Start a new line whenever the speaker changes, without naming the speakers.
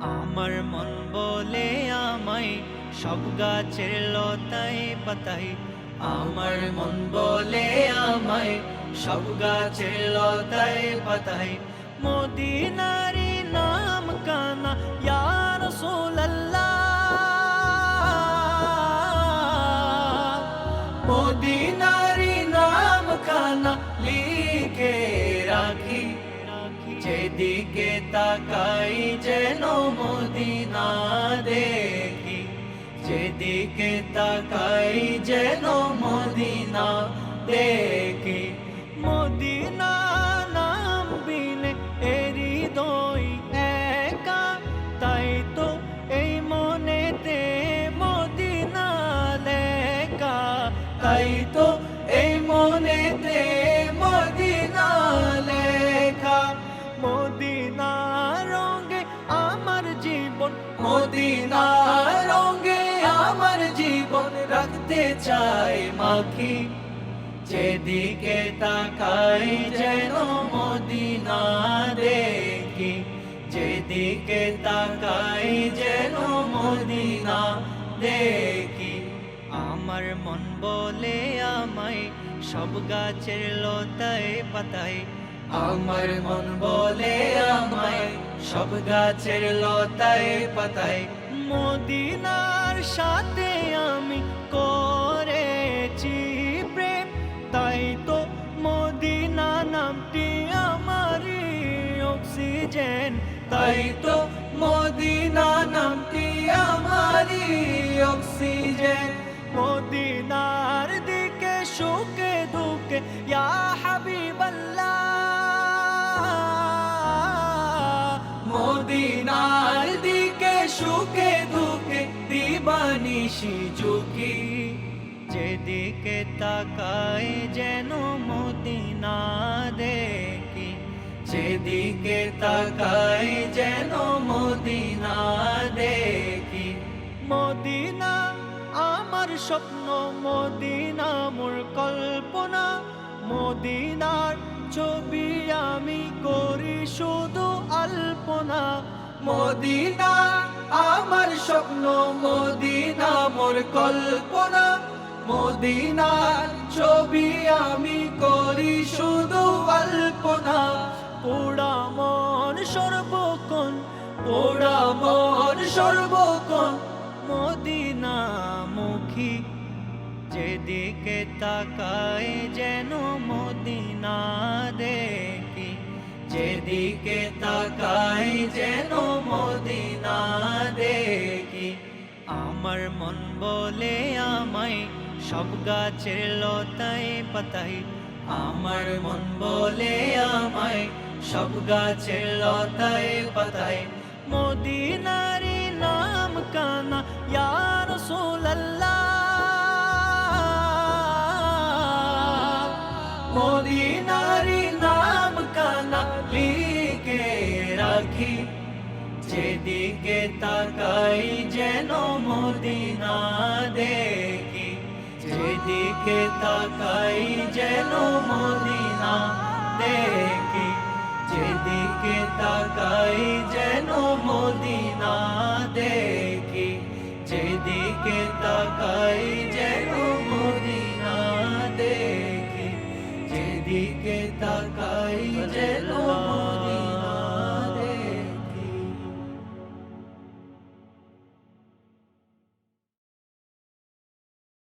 আমার মন বলে আমায় সব গাছের লতায় পাতায়। আমার মন বলে আমায় সব গাছের লতায় পাতায়। মদিনারি নাম কানা, ইয়া রাসূলুল্লাহ। মদিনারি নাম খানা লিখে রাখি। যেদিকে তাকাই যেন মদিনা দেখি যেদিকে তাকাই যেন মদিনা দেখি মদিনা জীবন মদিনা রঙে আমার জীবন রাখতে চাই মাখি। যেদিকে তাকাই যেন মদিনা দেখি, যেদিকে তাকাই যেন মদিনা দেখি। আমার মন বলে আমায় সব গাছের লতায় পাতায়। আমার মন বলে আমায় সব গাছের লতায় পাতায় মদিনার সাথে আমি করেছি প্রেম। তাই তো মদিনা নামটি আমার অক্সিজেন। তাই তো মদিনা নামটি আমারই অক্সিজেন। মদিনার দিকে সুখে দুঃখে দিবানিশি ঝুঁকি। যেদিকে তাকাই যেন মদিনা দেখি। যেদিকে তাকাই যেন মদিনা দেখি। মদিনা আমার স্বপ্ন, মদিনা মোর কল্পনা। মদিনার ছবি আমি করি শুধু আলপনা। মদিনা আমার স্বপ্ন মোর কল্পনা, মদিনার ছবি আমি করি শুধু কল্পনা পোড়া মন সর্বক্ষণ, পোড়া মন সর্বক্ষণ, মদিনা মুখী। যেদিকে তাকাই যেন মদিনা দেখি, যেদিকে তাকাই যেন মদিনা দেখি। আমার মন বলে আমায়, সব গাছের লতায় পাতায়। আমার মন বলে আমায়, সব গাছের লতায় পাতায়। মদিনারি নাম কানা, ইয়া রাসূলুল্লাহ। মদিনারি নাম কানা, লিখে রাখি। যেদিকে তাকাই যেন মদিনা দেখি, যেদিকে তাকাই যেন মদিনা দেখি, যেদিকে তাকাই যেন মদিনা দেখি, যেদিকে তাকাই